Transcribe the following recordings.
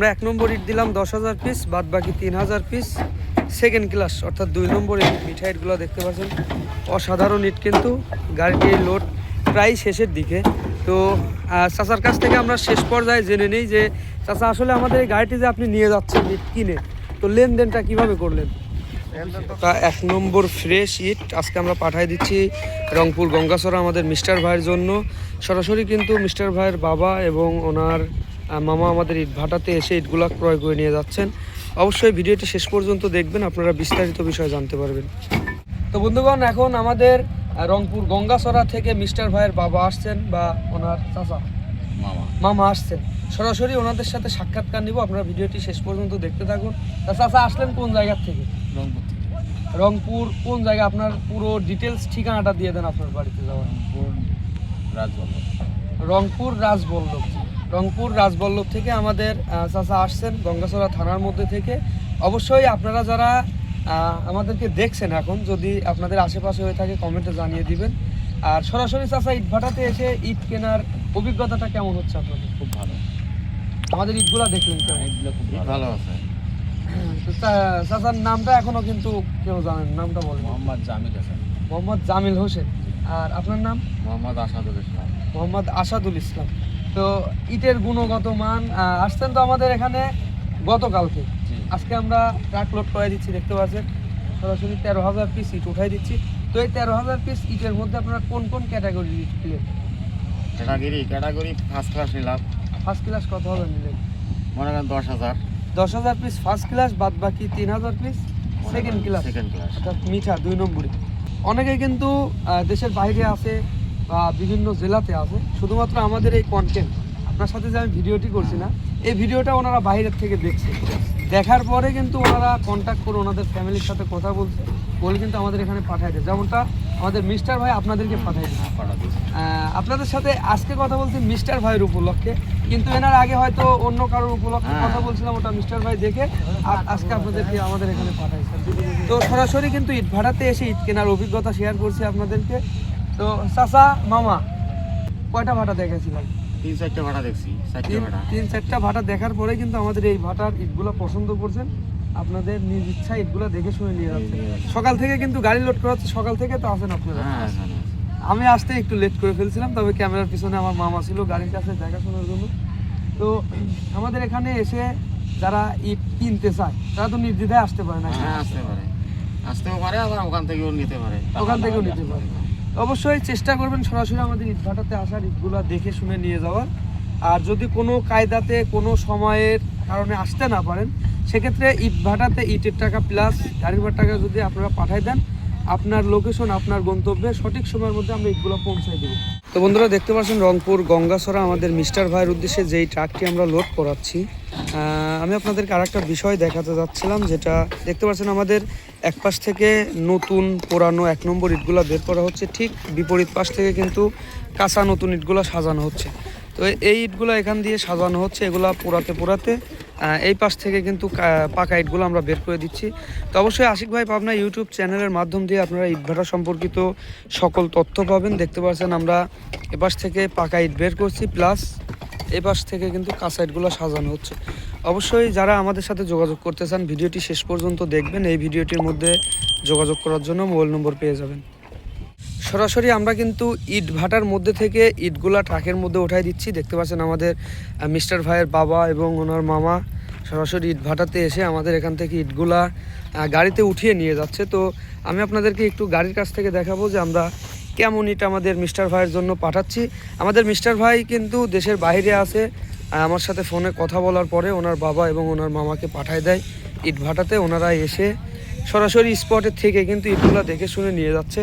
আমরা এক নম্বর ইট দিলাম দশ হাজার পিস বাদ বাকি তিন হাজার পিস সেকেন্ড ক্লাস অর্থাৎ দুই নম্বর ইট মিঠাই ইটগুলো দেখতে পাচ্ছেন। অসাধারণ ইট কিন্তু গাড়িটির লোড প্রায় শেষের দিকে। তো চাচার কাছ থেকে আমরা শেষ পর্যায়ে জেনে নিই যে, চাচা, আসলে আমাদের এই গাড়িটি যে আপনি নিয়ে যাচ্ছেন ইট কিনে, তো লেনদেনটা কীভাবে করলেন? তা এক নম্বর ফ্রেশ ইট আজকে আমরা পাঠিয়ে দিচ্ছি রংপুর গঙ্গাসরা আমাদের মিস্টার ভাইয়ের জন্য। সরাসরি কিন্তু মিস্টার ভাইয়ের বাবা এবং ওনার মামা আমাদের ইট ভাটাতে এসে ইটগুলা ক্রয় করে নিয়ে যাচ্ছেন। অবশ্যই ভিডিওটি শেষ পর্যন্ত দেখবেন আপনারা বিস্তারিত বিষয় জানতে পারবেন। তো বন্ধুগণ এখন আমাদের রংপুর গঙ্গাসরা থেকে মিস্টার ভাইয়ের বাবা আসছেন বা ওনার চাচা। মামা। মামা আসছেন। সরাসরি ওনাদের সাথে সাক্ষাৎকার নিব আপনারা ভিডিওটি শেষ পর্যন্ত দেখতে থাকুন। চাচা আসলেন কোন জায়গা থেকে? রংপুর থেকে। রংপুর কোন জায়গা? আপনার পুরো ডিটেলস ঠিকানাটা দিয়ে দেন আপনার বাড়িতে যাওয়ার। রংপুর রাজবল্লভ। রংপুর রাজবল্লভ রংপুর রাজবল্লভ থেকে আমাদের চাচা আসছেন গঙ্গাচড়া থানার মধ্যে থেকে। অবশ্যই আপনারা যারা আমাদেরকে দেখছেন এখন যদি আপনাদের আশেপাশে হয়ে থাকে কমেন্টে জানিয়ে দিবেন। আর সরাসরি চাচা ইট ভাটাতে এসে ইট কেনার অভিজ্ঞতাটা কেমন হচ্ছে আপনাদের? খুব ভালো। আমাদের ইটগুলা দেখলেন কেমন? এগুলো খুব ভালো। আছে। তো চাচার নামটা এখনও কিন্তু কেউ জানেন নামটা বলেন। মোহাম্মদ জামিল হাসান। মোহাম্মদ জামিল হোসেন। আর আপনার নাম? মোহাম্মদ আসাদুল ইসলাম। মোহাম্মদ আসাদুল ইসলাম। তো ইটের গুণগত মান আসছেন তো আমাদের এখানে গতকালকে। আজকে আমরা ট্রাক লোড করে দিচ্ছি দেখতে পাচ্ছেন? সরাসরি তেরো হাজার পিস ইট উঠাই দিচ্ছি। তো এই তেরো হাজার পিস ইটের মধ্যে আপনারা কোন কোন ক্যাটাগরি ইট ক্যাটাগরি ক্যাটাগরি ফার্স্ট ক্লাস নিলাম। ফার্স্ট ক্লাস কত হাজার নিলেন? মনে করেন দশ হাজার। দশ হাজার পিস ফার্স্ট ক্লাস বাদ বাকি তিন হাজার piece second class second class অর্থাৎ মিঠা দুই নম্বরে। অনেকে কিন্তু দেশের বাইরে আছে বা বিভিন্ন জেলাতে আছে। শুধুমাত্র আমাদের এই কন্টেন্ট আপনার সাথে যে আমি ভিডিওটি করছি না এই ভিডিওটা ওনারা বাইরের থেকে দেখছে। দেখার পরে কিন্তু ওনারা কন্ট্যাক্ট করে ওনাদের ফ্যামিলির সাথে কথা বলছে। বলে কিন্তু আমাদের এখানে পাঠায় দেয়। যেমনটা আমাদের মিস্টার ভাই আপনাদেরকে পাঠায় দিচ্ছে পাঠা দিয়েছে আপনাদের সাথে আজকে কথা বলছি মিস্টার ভাইয়ের উপলক্ষে। কিন্তু এনার আগে হয়তো অন্য কারোর উপলক্ষে হ্যাঁ। কথা বলছিলাম ওটা মিস্টার ভাই দেখে। আর আজকে আপনাদেরকে আমাদের এখানে পাঠাইছেন তো সরাসরি কিন্তু ইট ভাড়াতে এসে ইট কেনার অভিজ্ঞতা শেয়ার করছি আপনাদেরকে। তো চাচা মামা কয়টা ভাটা দেখেছিলাম তিন চারটে ভাড়া দেখছি তিন চারটা ভাটা দেখার পরে কিন্তু আমাদের এই ভাটার ইটগুলো পছন্দ করছেন। আপনাদের নিজ ইচ্ছা ইটগুলো দেখে শুনে নিয়ে যাচ্ছেন। সকাল থেকে কিন্তু গাড়ি লোড করা হচ্ছে সকাল থেকে তো আসেন আপনারা হ্যাঁ আমি আসতে একটু লেট করে ফেলছিলাম তবে ক্যামেরার পিছনে আমার মামা ছিল গাড়ির কাছে দেখাশোনার জন্য। তো আমাদের এখানে এসে যারা ইট কিনতে চায় তারা তো নির্দ্বিধায় আসতে পারে না। হ্যাঁ আসতে পারে। আসতেও পারে আবার ওখান থেকেও নিতে পারে। ওখান থেকেও নিতে পারে। অবশ্যই চেষ্টা করবেন সরাসরি আমাদের ইটভাটাতে আসার, ঈদগুলো দেখে শুনে নিয়ে যাওয়ার। আর যদি কোনো কায়দাতে, কোনো সময়ের কারণে আসতে না পারেন, সেক্ষেত্রে ইট ভাটাতে ইটের টাকা প্লাস গাড়ি ভাড়ার টাকা যদি আপনারা পাঠাই দেন, আপনার লোকেশন আপনার গন্তব্যে সঠিক সময়ের মধ্যে আমরা ইটগুলো পৌঁছাই দেবো। তো বন্ধুরা দেখতে পাচ্ছেন রংপুর গঙ্গাছড়া আমাদের মিস্টার ভাইয়ের উদ্দেশ্যে যেই ট্রাকটি আমরা লোড করাচ্ছি। আমি আপনাদেরকে আরেকটা বিষয় দেখাতে যাচ্ছিলাম, যেটা দেখতে পাচ্ছেন আমাদের এক পাশ থেকে নতুন পুরানো এক নম্বর ইটগুলো বের করা হচ্ছে, ঠিক বিপরীত পাশ থেকে কিন্তু কাঁচা নতুন ইটগুলো সাজানো হচ্ছে। তো এই ইটগুলো এখান দিয়ে সাজানো হচ্ছে, এগুলা পোড়াতে পোড়াতে এই পাশ থেকে কিন্তু পাকা ইটগুলো আমরা বের করে দিচ্ছি। তো অবশ্যই আশিক ভাই পাবনা ইউটিউব চ্যানেলের মাধ্যম দিয়ে আপনারা ইটভাটা সম্পর্কিত সকল তথ্য পাবেন। দেখতে পাচ্ছেন আমরা এপাশ থেকে পাকা ইট বের করছি, প্লাস এই পাশ থেকে কিন্তু কাঁচা ইটগুলো সাজানো হচ্ছে। অবশ্যই যারা আমাদের সাথে যোগাযোগ করতে চান, ভিডিওটি শেষ পর্যন্ত দেখবেন। এই ভিডিওটির মধ্যে যোগাযোগ করার জন্য মোবাইল নম্বর পেয়ে যাবেন। সরাসরি আমরা কিন্তু ইট ভাটার মধ্যে থেকে ইটগুলা ট্রাকের মধ্যে উঠাই দিচ্ছি। দেখতে পাচ্ছেন আমাদের মিস্টার ভাইয়ের বাবা এবং ওনার মামা সরাসরি ইট ভাটাতে এসে আমাদের এখান থেকে ইটগুলা গাড়িতে উঠিয়ে নিয়ে যাচ্ছে। তো আমি আপনাদেরকে একটু গাড়ির কাছ থেকে দেখাবো যে আমরা কেমন ইট আমাদের মিস্টার ভাইয়ের জন্য পাঠাচ্ছি। আমাদের মিস্টার ভাই কিন্তু দেশের বাইরে আছে আমার সাথে ফোনে কথা বলার পরে ওনার বাবা এবং ওনার মামাকে পাঠায় দেয় ইট ভাটাতে। ওনারা এসে সরাসরি স্পটের থেকে কিন্তু ইটগুলা দেখে শুনে নিয়ে যাচ্ছে।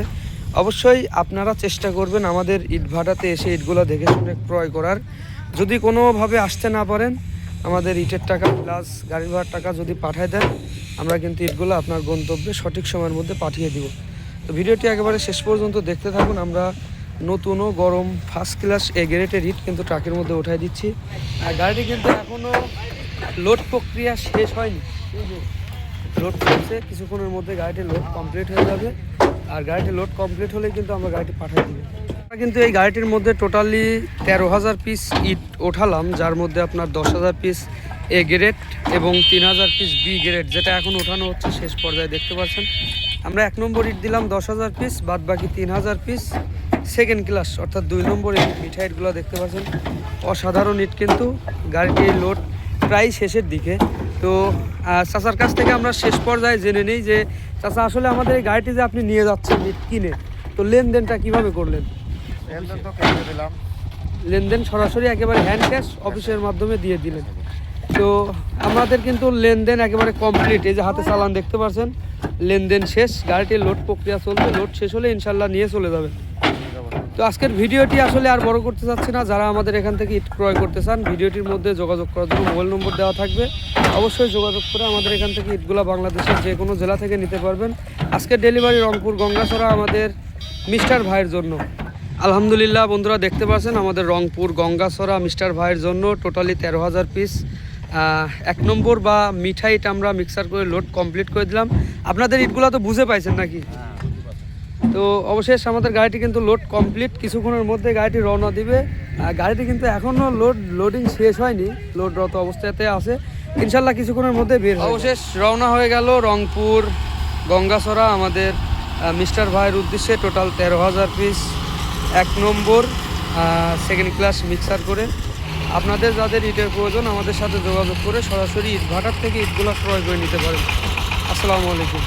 অবশ্যই আপনারা চেষ্টা করবেন আমাদের ইট ভাটাতে এসে ইটগুলো দেখে শুনে ক্রয় করার। যদি কোনোভাবে আসতে না পারেন, আমাদের ইটের টাকা প্লাস গাড়ি ভাড়ার টাকা যদি পাঠায় দেন, আমরা কিন্তু ইটগুলো আপনার গন্তব্যে সঠিক সময়ের মধ্যে পাঠিয়ে দিব। তো ভিডিওটি একেবারে শেষ পর্যন্ত দেখতে থাকুন। আমরা নতুন ও গরম ফার্স্ট ক্লাস এ গ্রেটের ইট কিন্তু ট্রাকের মধ্যে উঠাই দিচ্ছি। আর গাড়িটি কিন্তু এখনও লোড প্রক্রিয়া শেষ হয়নি। লোড চলছে কিছুক্ষণের মধ্যে গাড়িটি লোড কমপ্লিট হয়ে যাবে। আর গাড়িটি লোড কমপ্লিট হলে কিন্তু আমরা গাড়িটি পাঠিয়ে আমরা কিন্তু এই গাড়িটির মধ্যে টোটালি তেরো হাজার পিস ইট ওঠালাম, যার মধ্যে আপনার দশ হাজার পিস এ গ্রেড এবং তিন হাজার পিস বি গ্রেড যেটা এখন ওঠানো হচ্ছে শেষ পর্যায়ে, দেখতে পাচ্ছেন? আমরা এক নম্বর ইট দিলাম দশ হাজার পিস বাদ বাকি তিন হাজার পিস সেকেন্ড ক্লাস অর্থাৎ দুই নম্বর ইট মিঠাই ইটগুলো দেখতে পাচ্ছেন। অসাধারণ ইট কিন্তু গাড়িটির লোড প্রায় শেষের দিকে। তো চাচার কাছ থেকে আমরা শেষ পর্যায়ে জেনে নিই যে চাচা আসলে আমাদের এই গাড়িটি যে আপনি নিয়ে যাচ্ছেন কিনে তো লেনদেনটা কীভাবে করলেন? লেনদেন সরাসরি একেবারে হ্যান্ড ক্যাশ অফিসের মাধ্যমে দিয়ে দিলেন। তো আমাদের কিন্তু লেনদেন একেবারে কমপ্লিট এই যে হাতে চালান দেখতে পাচ্ছেন লেনদেন শেষ গাড়িটির লোড প্রক্রিয়া চলছে লোড শেষ হলে ইনশাল্লাহ নিয়ে চলে যাবে তো আজকের ভিডিওটি আসলে আর বড় করতে চাচ্ছি না। যারা আমাদের এখান থেকে ইট ক্রয় করতে চান, ভিডিওটির মধ্যে যোগাযোগ করার জন্য মোবাইল নম্বর দেওয়া থাকবে। অবশ্যই যোগাযোগ করে আমাদের এখান থেকে ইটগুলো বাংলাদেশের যে কোনো জেলা থেকে নিতে পারবেন। আজকের ডেলিভারি রংপুর গঙ্গাছড়া আমাদের মিস্টার ভাইয়ের জন্য। আলহামদুলিল্লাহ বন্ধুরা, দেখতে পাচ্ছেন আমাদের রংপুর গঙ্গাছড়া মিস্টার ভাইয়ের জন্য টোটালি তেরো হাজার পিস এক নম্বর বা মিঠাইট আমরা মিক্সার করে লোড কমপ্লিট করে দিলাম। আপনাদের ইটগুলো তো বুঝে পাইছেন নাকি? তো অবশেষ আমাদের গাড়িটি কিন্তু লোড কমপ্লিট কিছুক্ষণের মধ্যে গাড়িটি রওনা দিবে। গাড়িটি কিন্তু এখনও লোড লোডিং শেষ হয়নি। লোডরত অবস্থাতে আছে। ইনশাল্লাহ কিছুক্ষণের মধ্যে বের অবশেষ রওনা হয়ে গেল রংপুর, গঙ্গাছড়া আমাদের মিস্টার ভাইয়ের উদ্দেশ্যে টোটাল তেরো হাজার পিস এক নম্বর সেকেন্ড ক্লাস মিক্সার করে। আপনাদের যাদের ইটের প্রয়োজন, আমাদের সাথে যোগাযোগ করে সরাসরি ইট ভাটার থেকে ইটগুলো ক্রয় করে নিতে পারেন। আসসালামু আলাইকুম।